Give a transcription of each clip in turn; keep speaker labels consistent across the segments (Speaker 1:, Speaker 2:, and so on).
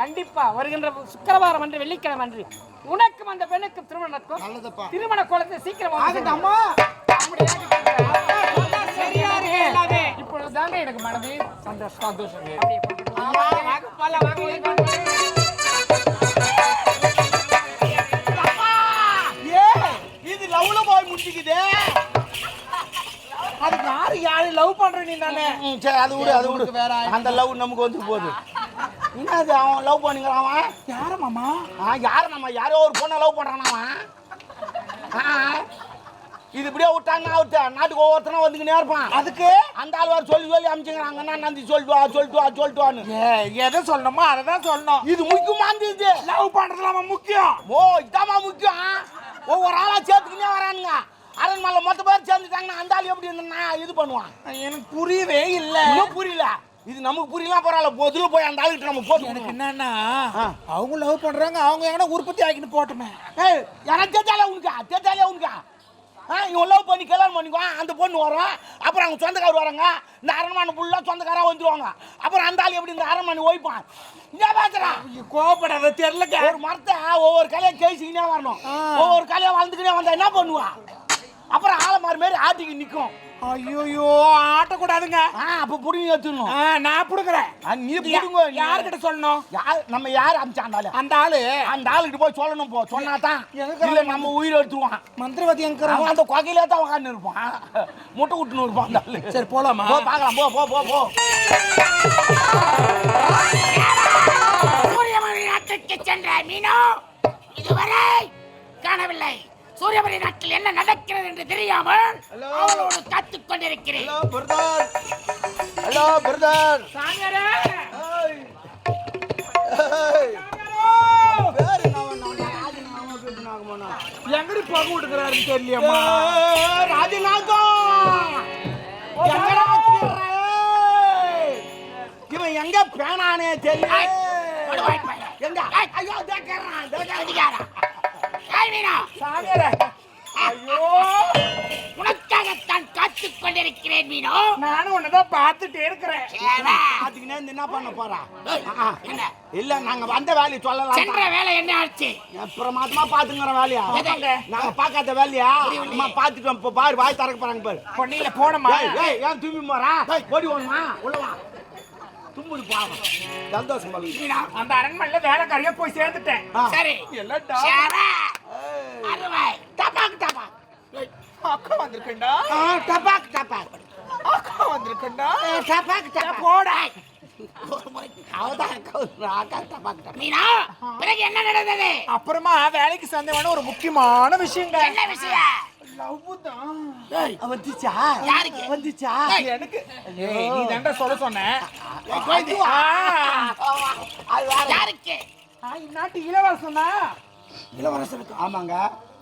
Speaker 1: கண்டிப்பா வருகின்ற சுக்கிரவாரம் அன்று வெள்ளிக்கிழமை அன்று உனக்கும் அந்த பெண்ணுக்கும் திருமணம் நடக்கும். திருமண கோலத்தை சீக்கிரம்
Speaker 2: ஆகட்டும், அம்மா.
Speaker 1: இப்பொழுது தாங்க எனக்கு மனது சந்தோஷம். சந்தோஷம் அது யாரு யாரு லவ் பண்ற நீ தானே?
Speaker 2: சரி அது விடு அது விடு. வேற அந்த லவ் நமக்கு வந்து போகுது. என்னது அவன் லவ் பண்ணிக்கிறான் அவன்?
Speaker 1: யார மாமா?
Speaker 2: ஆ யார யாரோ ஒரு பொண்ணை லவ் பண்றான் அவன். ஆ, இது இப்படியே விட்டாங்க அவர்த்த நாட்டுக்கு ஒவ்வொருத்தனும் வந்துக்கினே இருப்பான்.
Speaker 1: அதுக்கு?
Speaker 2: அந்த ஆள் வேற சொல்லி சொல்லி அமிச்சுக்கிறாங்க அண்ணா நந்தி சொல்லிட்டு வா சொல்லிட்டு வா சொல்லிட்டு வான்னு
Speaker 1: எதை சொல்லணுமோ அதை தான் சொல்லணும்.
Speaker 2: இது முக்கியமானது இது
Speaker 1: லவ் பண்றதுல முக்கியம்.
Speaker 2: ஓ இதாம்மா முக்கியம். ஒவ்வொரு ஆளா சேர்த்துக்கினே வரானுங்க. அரண்மனை மொத்த பேர் சேர்ந்துட்டாங்கன்னா அந்த ஆள் எப்படி இருந்தா இது பண்ணுவான்.
Speaker 1: எனக்கு புரியவே இல்ல.
Speaker 2: புரியல. இது நமக்கு புரியலாம் பரவாயில்ல பொதுல போய் அந்த ஆளுகிட்ட நம்ம போட்டு
Speaker 1: எனக்கு. என்னன்னா. அவங்க லவ் பண்றாங்க அவங்க எங்கன்னா உற்பத்தி ஆகிட்டு போட்டுமே
Speaker 2: ஏய் எனக்கு தேத்தாலே உனக்கா? தேத்தாலே உனக்கா? ஆ இவன் லவ் பண்ணி கல்யாணம் பண்ணிக்குவான் அந்த பொண்ணு வரும். அப்புறம் அவங்க சொந்தக்காரர் வராங்க. இந்த அரண்மனை ஃபுல்லாக சொந்தக்காரா வந்துருவாங்க. அப்புறம் அந்த ஆள் எப்படி இந்த அரண்மனை ஓய்ப்பான்? என்ன பேசுறான்
Speaker 1: கோபப்படாத தெரியலங்க
Speaker 2: ஒரு மரத்தை ஒவ்வொரு கலையை கேசிக்கினே வரணும். ஒவ்வொரு கலையை வளர்ந்துக்கினே வந்தா என்ன பண்ணுவான் அப்புறம் ஆலமாரி மாரி ஆட்டிக்கு நிற்கும்
Speaker 1: ஐயோயோ ஆட்டக்கூடாதுங்க.
Speaker 2: ஆ அப்போ புடிங்கி
Speaker 1: ஆ, நான் புடுங்குறேன்.
Speaker 2: நீ புடுங்க
Speaker 1: யார்கிட்ட சொல்லணும்?
Speaker 2: யார் நம்ம யார் அமிச்சாண்டாலும்
Speaker 1: அந்த ஆளு?
Speaker 2: அந்த ஆளுகிட்ட போய் சொல்லணும் போ. சொன்னா தான்.
Speaker 1: எதுக்கு
Speaker 2: இல்லை நம்ம உயிர் எடுத்துருவான்.
Speaker 1: மந்திரவாதி எங்க
Speaker 2: அவன் அந்த கொகையிலே தான் உட்காந்து இருப்பான். முட்டை விட்டுன்னு இருப்பான் அந்த ஆளு.
Speaker 1: சரி போலாமா?
Speaker 2: போ பார்க்கலாம். போ போ போ போ.
Speaker 3: சென்ற மீனோ இதுவரை காணவில்லை. சூரியமணி நாட்டில் என்ன நடக்கிறது என்று தெரியாமல் அவளோடு காத்துக் கொண்டிருக்கிறேன்.
Speaker 2: ஹலோ பிரதர் ஹலோ பிரதர்
Speaker 1: சாமியாரே எங்கடி பகு விடுக்கிறாருன்னு தெரியலையம்மா.
Speaker 2: ராஜநாகம்? இவன் எங்க பேனானே தெரியல. எங்க? ஐயோ தேக்கறான். தேக்கறான்.
Speaker 1: ஐயோ.
Speaker 3: உனக்காகத்தான் காத்துக் கொண்டிருக்கிறேன் மீனோ.
Speaker 1: நானும் உன்னதான் பார்த்துட்டே இருக்கிறேன்.
Speaker 2: அதுக்கு நேர்ந்து என்ன பண்ண போறா?
Speaker 3: என்ன?
Speaker 2: இல்ல நாங்க வந்த வேலையை சொல்லலாம்
Speaker 3: சென்ற வேலை என்ன ஆச்சு?
Speaker 2: பிரமாதமா பாத்துங்கிற வேலையா? நாங்க பாக்காத வேலையா? அம்மா பாத்துட்டோம் பாரு வாய் திறக்க போறாங்க பாரு.
Speaker 1: பொன்னியில போனமா
Speaker 2: ஏன் தும்பி போறா? ஓடி ஓடுமா? தும்புது பாவம். சந்தோஷம்
Speaker 1: அந்த அரண்மனையில வேலைக்காரியா போய் சேர்ந்துட்டேன்.
Speaker 3: சரி. டபாக் டபாக்.
Speaker 1: அக்கா வந்திருக்கேன்டா.
Speaker 2: ஆ, டபாக் டபாக்.
Speaker 1: அக்கா வந்திருக்கேன்டா.
Speaker 2: ஏ, டபாக் டபாக்.
Speaker 1: போடா.
Speaker 3: என்ன நடந்தது?
Speaker 1: அப்புறமா வேலைக்கு சந்தேகமான ஒரு முக்கியமான விஷயங்க.
Speaker 3: என்ன விஷயம்?
Speaker 2: வந்துச்சா?
Speaker 3: யாருக்கு?
Speaker 2: வந்துச்சா?
Speaker 1: எனக்கு. நீ தாண்டா சொல்ல சொன்ன.
Speaker 3: யாருக்கு?
Speaker 1: இந்நாட்டு இளவரசன்? தான்
Speaker 2: இளவரசருக்கு ஆமாங்க.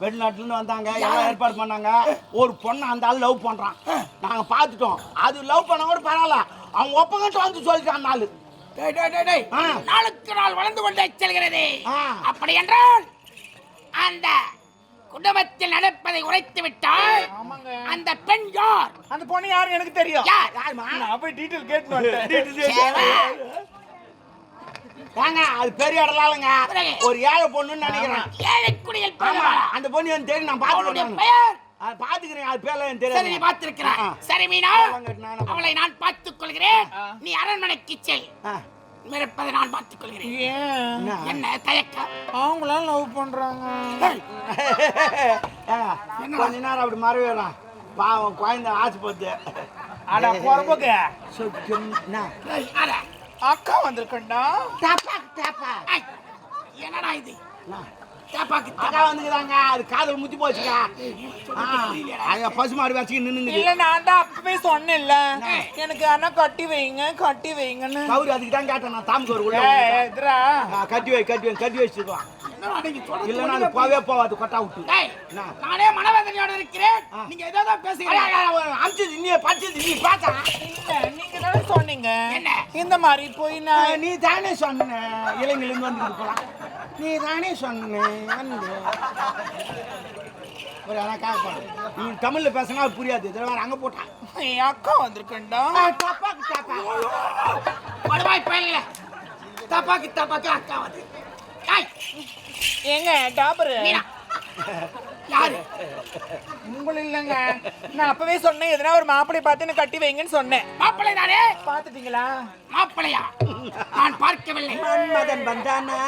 Speaker 2: வெளிநாட்டுல இருந்து வந்தாங்க எல்லாம் ஏற்பாடு பண்ணாங்க. ஒரு பொண்ணை அந்த ஆள் லவ் பண்றான். நாங்க பார்த்துட்டோம். அது லவ் பண்ண கூட பரவாயில்ல. அவன் ஒப்பங்கிட்ட வந்து சொல்லிட்டான். ஆ.
Speaker 3: நாளுக்கு நாள் வளர்ந்து கொண்டே செல்கிறது. அப்படி என்றால் அந்த குடும்பத்தில் நடப்பதை உரைத்து விட்டால் அந்த பெண் யார்?
Speaker 1: அந்த பொண்ணு யாரு எனக்கு தெரியும்? நான் போய் டீடைல் கேட்டு.
Speaker 2: ஏங்க அது பெரிய இடலாலங்க
Speaker 3: பிறகு?
Speaker 2: ஒரு ஏழை பொண்ணுன்னு நினைக்கிறேன்.
Speaker 3: ஏழை குடியில்
Speaker 2: ஆமா? அந்த பொண்ணு எனக்கு தெரியும் நான் பார்த்துக்கிறேன்
Speaker 3: பெயர்?
Speaker 2: அது பார்த்துக்கிறேன் அது பேர்ல எனக்கு
Speaker 3: சரி நீ
Speaker 2: தெரியாது
Speaker 3: பார்த்திருக்கிறாய்
Speaker 2: ஆ.
Speaker 3: சரி மீனா
Speaker 2: வாங்க,
Speaker 3: அவளை நான் பார்த்துக் கொள்கிறேன். நீ அரண்மனைக்கு செல்.
Speaker 2: ஆ.
Speaker 3: இருப்பதை நான் பார்த்துக் கொள்கிறேன்
Speaker 1: ஏன்
Speaker 2: என்ன?
Speaker 3: தயக்கம்?
Speaker 1: அவங்களாம் லவ் பண்றாங்க.
Speaker 2: கொஞ்ச நேரம் அப்படி மறைவிடலாம் பாவம் குழந்தை ஆசைப்பட்டு
Speaker 1: அட
Speaker 3: அட.
Speaker 1: அக்கா வந்திருக்கேன்டா
Speaker 2: டபாக் டபாக்
Speaker 3: ஐ, என்னடா இது? தேப்பாக்கு
Speaker 2: வந்துக்கிறாங்க. அது காதல் முத்தி போச்சுக்கா. அங்க பசு மாடு வச்சுக்கு
Speaker 1: இல்ல நான் தான் அப்பவே சொன்னேன்ல. எனக்கு ஆனா கட்டி வைங்க கட்டி வைங்கன்னு.
Speaker 2: கவுரி அதுக்கு தான் கேட்டேன். நான் தாமக்கு ஒரு உள்ள கட்டி வை கட்டி வை கட்டி
Speaker 3: சொல்றது
Speaker 2: இல்லைன்னா அது போவே கொட்டா விட்டு?
Speaker 3: நானே மனவேதனையோட இருக்கிறேன். நீங்க ஏதோ பேசுகிறீங்க
Speaker 2: அமிச்சது நீ படிச்சது நீ பார்த்தா
Speaker 4: இல்ல நீங்க தானே சொன்னீங்க? இந்த மாதிரி போய் நான்
Speaker 2: நீ தானே சொன்ன. இளைஞர்லேருந்து வந்துட்டு போலாம். நீ தானே சொன்ன ஒரு அதான் நீ தமிழ்ல பேசினா புரியாது. இதில் வேற அங்கே போட்டான்
Speaker 4: என் அக்கா வந்திருக்கேன்டா.
Speaker 2: தப்பாக்கு தப்பா.
Speaker 3: படுவாய் பையல தப்பாக்கு தப்பாக்கு அக்கா வந்து
Speaker 4: ஏங்க டாபரு?
Speaker 3: யாரு?
Speaker 4: உங்களை இல்லைங்க நான் அப்பவே சொன்னேன் எதனா ஒரு மாப்பிள்ளை பார்த்து எனக்கு கட்டி வைங்கன்னு சொன்னேன்.
Speaker 3: மாப்பிள்ளை தானே
Speaker 4: பார்த்துட்டீங்களா?
Speaker 3: மாப்பிள்ளையா நான் பார்க்கவில்லை.
Speaker 2: மன்மதன் வந்தானா?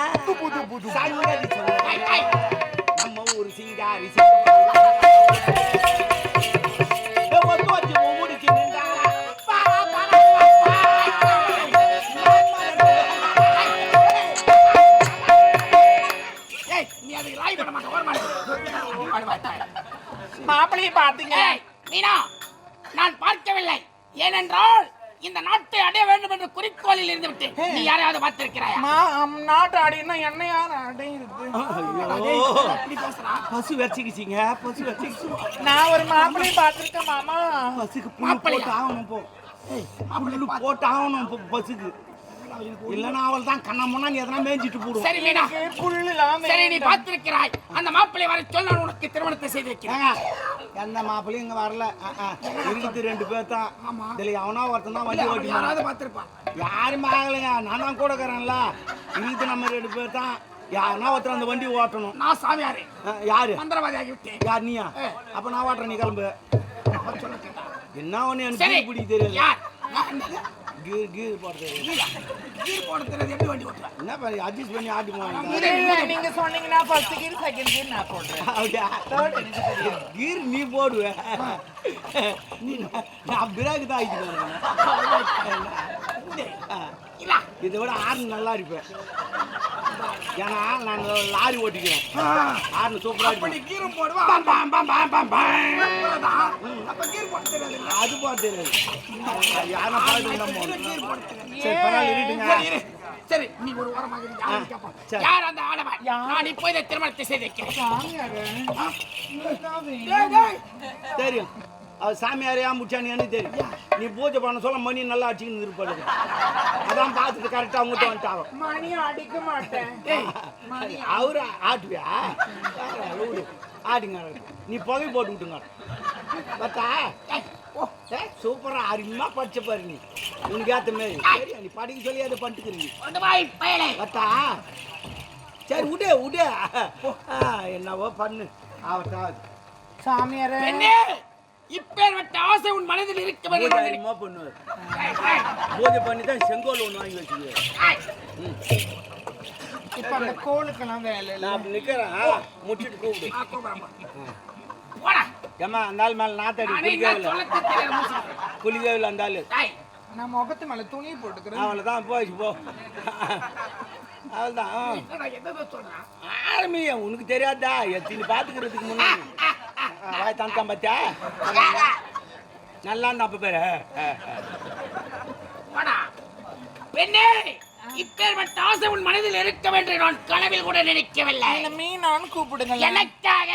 Speaker 2: புது புது சங்கதி
Speaker 4: பார்த்தீங்க
Speaker 3: ஏய், மீனா நான் பார்க்கவில்லை. ஏனென்றால் இந்த நாட்டை அடைய வேண்டும் என்ற குறிக்கோளில் இருந்து விட்டு நீ யாரையாவது பார்த்திருக்கிறாயா?
Speaker 4: நாட்டு ஆடினா என்ன யார்
Speaker 3: பேசுறா?
Speaker 2: பசு வச்சுக்கிச்சிங்க பசு வச்சுக்கிச்சு
Speaker 4: நான் ஒரு மாப்பிள்ளையை பார்த்திருக்கேன் மாமா.
Speaker 2: பசுக்கு? போட்டு ஆகணும் போ. போட்டு ஆகணும் போ பசுக்கு. இல்லைன்னா அவள் தான் கண்ணா முன்னா நீ எதனா மேய்ஞ்சிட்டு போடுவோம்
Speaker 3: சரி மீனா. சரி நீ பார்த்திருக்கிறாய். அந்த மாப்பிள்ளை வர சொல்ல நான் உனக்கு திருமணத்தை செய்து வைக்கிறேன்.
Speaker 2: எந்த மாப்பிள்ளையும் இங்க வரல. இருக்குது ரெண்டு பேர் தான். இதுல எவனா ஒருத்தன் தான் வண்டி ஓட்டி
Speaker 3: யாராவது பார்த்திருப்பான்.
Speaker 2: யாரும் ஆகலைங்க. நான் தான் கூட இருக்கிறேன்ல. இருக்குது நம்ம ரெண்டு பேர் தான். யாருன்னா ஒருத்தர் அந்த வண்டி ஓட்டணும்.
Speaker 3: நான் சாமியாரு.
Speaker 2: யாரு?
Speaker 3: மந்திரவாதி ஆகிவிட்டேன்
Speaker 2: யார் நீயா? அப்ப நான் ஓட்டுறேன் நீ கிளம்பு. என்ன ஒண்ணு எனக்கு பிடிக்க தெரியல? கீர் கீர் போட தெரியல
Speaker 3: கீர் போட தெரியாது எப்படி வண்டி ஓட்டுவேன்
Speaker 2: என்ன பண்ணி அட்ஜஸ்ட் பண்ணி ஆட்டி போவாங்க
Speaker 4: நீங்க சொன்னீங்கன்னா ஃபர்ஸ்ட் கீர் செகண்ட் கீர் நான் போடுறேன்.
Speaker 2: அப்படியா? கீர் நீ போடுவ. நீ நான் பிரேக் தான் ஆகிட்டு
Speaker 3: இல்ல.
Speaker 2: இதை விட ஆறு நல்லா இருப்பேன். ஏன்னா நான் லாரி ஓட்டிக்கிறேன். ஆறு சூப்பரா
Speaker 3: அப்ப நீ
Speaker 2: இருப்பேன்
Speaker 3: கீரும் போடுவா? பாம் பாம் பாம் பாம் பாம். அப்ப கீர் போட தெரியாது?
Speaker 2: அது போட தெரியாது.
Speaker 3: கீர்
Speaker 2: சரி பரவாயில்ல இருட்டுங்க.
Speaker 3: சரி, நீ ஒரு. யார் அந்த ஆடவன்? நான் இப்போ இதை திருமணத்தை செய்து வைக்கிறேன்.
Speaker 2: தெரியும். அது சாமியார் ஏன் முடிச்சான்னு எனக்கு தெரியும் நீ பூஜை பண்ண சொல்ல மணி நல்லா அடிச்சுக்கின்னு இருப்பாரு அதான் பார்த்துட்டு கரெக்டாக அவங்ககிட்ட வந்துட்டாங்க
Speaker 4: மணி அடிக்க மாட்டேன்.
Speaker 2: அவரு ஆட்டுவியா? ஆடுங்க நீ புகை போட்டு விட்டுங்க. பார்த்தா சூப்பரா அருமையா படிச்ச பாரு நீ. உனக்கு ஏத்த மாதிரி. சரி நீ படிக்க சொல்லி அதை பண்ணிட்டுக்கிறீங்க
Speaker 3: பயலே.
Speaker 2: பார்த்தா சரி விடு விடு. ஆ, என்னவோ பண்ணு. ஆவட்டாவது
Speaker 4: சாமியாரு.
Speaker 3: இப்பேற்பட்ட ஆசை உன் மனதில் இருக்க என்று
Speaker 2: பூஜை பண்ணுவார் பண்ணி. தான் செங்கோல் ஒன்று வாங்கி வச்சுக்குவேன்.
Speaker 4: இப்ப அந்த கோளுக்கெல்லாம் வேலை இல்ல.
Speaker 2: நான் அப்படி நிற்கிறேன் முடிச்சுட்டு கூப்பிடு.
Speaker 3: போடா.
Speaker 2: ஏம்மா அந்த ஆள் மேலே நாத்தாடி
Speaker 3: நானே
Speaker 2: குளிக்கவே இல்லை. குளிக்கவே இல்லை அந்த ஆள்.
Speaker 4: நான் முகத்து மேல துணி போட்டுக்கிறேன்.
Speaker 2: அவளை தான் போச்சு போ. அவள் தான்
Speaker 3: என்னடா எதை சொல்றான்
Speaker 2: ஆரம்பியா உனக்கு தெரியாதா? எத்தனை பார்த்துக்கிறதுக்கு முன்னாடி. வாய் தந்தான் பார்த்தியா நல்லா இருந்தா அப்போ பேரு.
Speaker 3: பெண்ணே இப்பேற்பட்ட ஆசை உன் மனதில் இருக்க வேண்டும். நான் கனவில் கூட நினைக்கவில்லை.
Speaker 4: மீனான்னு கூப்பிடுங்க
Speaker 3: எனக்காக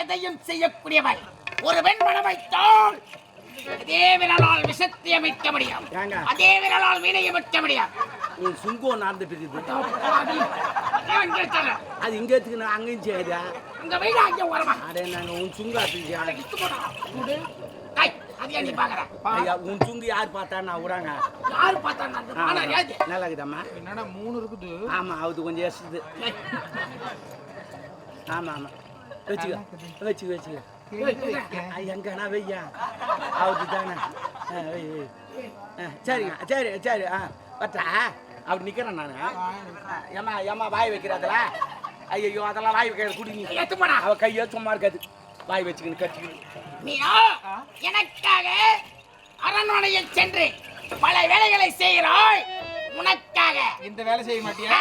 Speaker 3: எதையும் செய்யக்கூடியவள் ஒரு பெண் மனம் வைத்தால் அதே விரலால் விஷத்தை அமைக்க முடியும்? அதே விரலால் வீணையை அமைக்க முடியும்
Speaker 2: உன் சுங்கம் நடந்துட்டு இருக்குது. அது இங்கே எடுத்துக்கு. நான் அங்கேயும் செய்யாதா.
Speaker 3: இங்க வீடு அங்கே வரமா?
Speaker 2: அடே நாங்கள் உன் சுங்கு ஆத்துக்கு
Speaker 3: இத்து போடா. டேய், அது ஏன் நீ பாக்குற?
Speaker 2: ஐயா உன் சுங்கு யார் பார்த்தா நான் விடாங்க
Speaker 3: யாரு பார்த்தா
Speaker 2: நல்லா இருக்குதாம்மா
Speaker 4: என்னடா மூணு இருக்குது?
Speaker 2: ஆமாம் அது கொஞ்சம் எசுது ஆமாம் ஆமாம் வச்சுக்க வச்சுக்க வச்சுக்க. எங்கண்ணா வெய்யா அவருக்கு தானே ஆ, ஆ, சரிங்க சரி சரி ஆ பட்டா அப்படி நிற்கிறேன் நான் ஏமா ஏமா வாய் வைக்கிறதுல ஐயோ அதெல்லாம் வாய் வைக்கிறது குடி நீ
Speaker 3: அவள் போடா
Speaker 2: கையே சும்மா இருக்காது வாய் வச்சுக்கின்னு கட்டிக்கணும்
Speaker 3: நீயோ எனக்காக அரண்மனையில் சென்று பல வேலைகளை செய்கிறாய் உனக்காக
Speaker 4: இந்த வேலை செய்ய மாட்டியா?